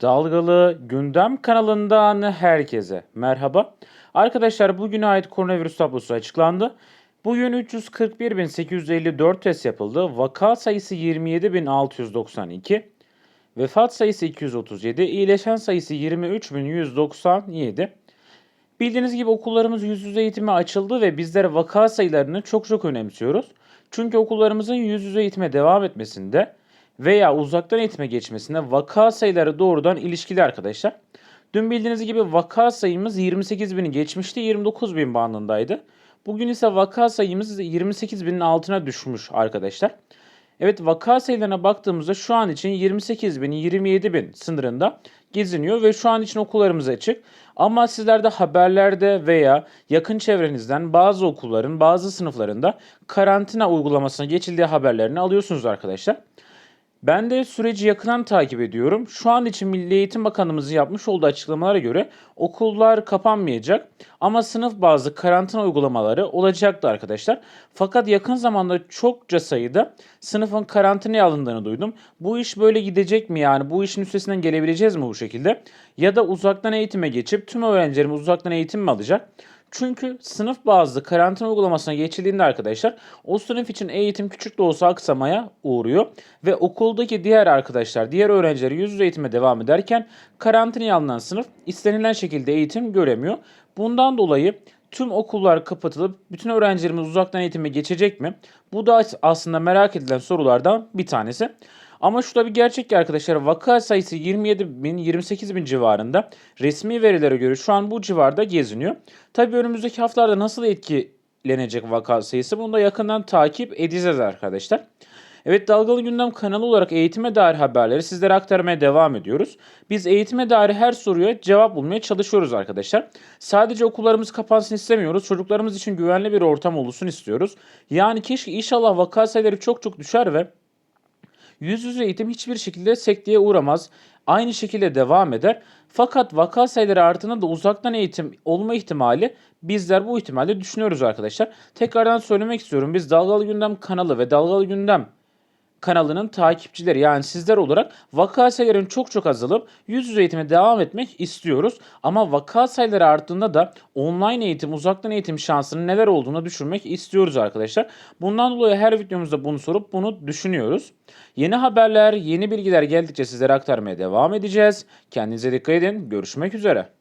Dalgalı Gündem kanalından herkese merhaba. Arkadaşlar bugüne ait koronavirüs tablosu açıklandı. Bugün 341.854 test yapıldı. Vaka sayısı 27.692. Vefat sayısı 237. iyileşen sayısı 23.197. Bildiğiniz gibi okullarımız yüz yüze eğitime açıldı ve bizler vaka sayılarını çok çok önemsiyoruz. Çünkü okullarımızın yüz yüze eğitime devam etmesinde veya uzaktan eğitime geçmesinde vaka sayıları doğrudan ilişkili arkadaşlar. Dün bildiğiniz gibi vaka sayımız 28 bini geçmişti 29 bin bandındaydı. Bugün ise vaka sayımız 28 binin altına düşmüş arkadaşlar. Evet vaka sayılarına baktığımızda şu an için 28 bin 27 bin sınırında geziniyor ve şu an için okullarımız açık. Ama sizler de haberlerde veya yakın çevrenizden bazı okulların bazı sınıflarında karantina uygulamasına geçildiği haberlerini alıyorsunuz arkadaşlar. Ben de süreci yakından takip ediyorum. Şu an için Milli Eğitim Bakanımızın yapmış olduğu açıklamalara göre okullar kapanmayacak ama sınıf bazı karantina uygulamaları olacaktı arkadaşlar. Fakat yakın zamanda çokça sayıda sınıfın karantinaya alındığını duydum. Bu iş böyle gidecek mi yani? Bu işin üstesinden gelebileceğiz mi bu şekilde? Ya da uzaktan eğitime geçip tüm öğrencilerimiz uzaktan eğitim mi alacak? Çünkü sınıf bazlı karantina uygulamasına geçildiğinde arkadaşlar o sınıf için eğitim küçük de olsa aksamaya uğruyor. Ve okuldaki diğer arkadaşlar, diğer öğrenciler yüz yüze eğitime devam ederken karantinaya alınan sınıf istenilen şekilde eğitim göremiyor. Bundan dolayı tüm okullar kapatılıp bütün öğrencilerimiz uzaktan eğitime geçecek mi? Bu da aslında merak edilen sorulardan bir tanesi. Ama şu da bir gerçek ki arkadaşlar vaka sayısı 27 bin 28 bin civarında. Resmi verilere göre şu an bu civarda geziniyor. Tabi önümüzdeki haftalarda nasıl etkilenecek vaka sayısı bunu da yakından takip edeceğiz arkadaşlar. Evet Dalgalı Gündem kanalı olarak eğitime dair haberleri sizlere aktarmaya devam ediyoruz. Biz eğitime dair her soruya cevap bulmaya çalışıyoruz arkadaşlar. Sadece okullarımız kapansın istemiyoruz. Çocuklarımız için güvenli bir ortam olsun istiyoruz. Yani keşke inşallah vaka sayıları çok çok düşer ve Yüz yüze eğitim hiçbir şekilde sekteye uğramaz. Aynı şekilde devam eder. Fakat vaka sayıları arttığında da uzaktan eğitim olma ihtimali bizler bu ihtimalle düşünüyoruz arkadaşlar. Tekrardan söylemek istiyorum. Biz Dalgalı Gündem kanalı ve Dalgalı Gündem kanalının takipçileri yani sizler olarak vaka sayılarının çok çok azalıp yüz yüze eğitime devam etmek istiyoruz. Ama vaka sayıları arttığında da online eğitim, uzaktan eğitim şansının neler olduğunu düşünmek istiyoruz arkadaşlar. Bundan dolayı her videomuzda bunu sorup bunu düşünüyoruz. Yeni haberler, yeni bilgiler geldikçe sizlere aktarmaya devam edeceğiz. Kendinize dikkat edin. Görüşmek üzere.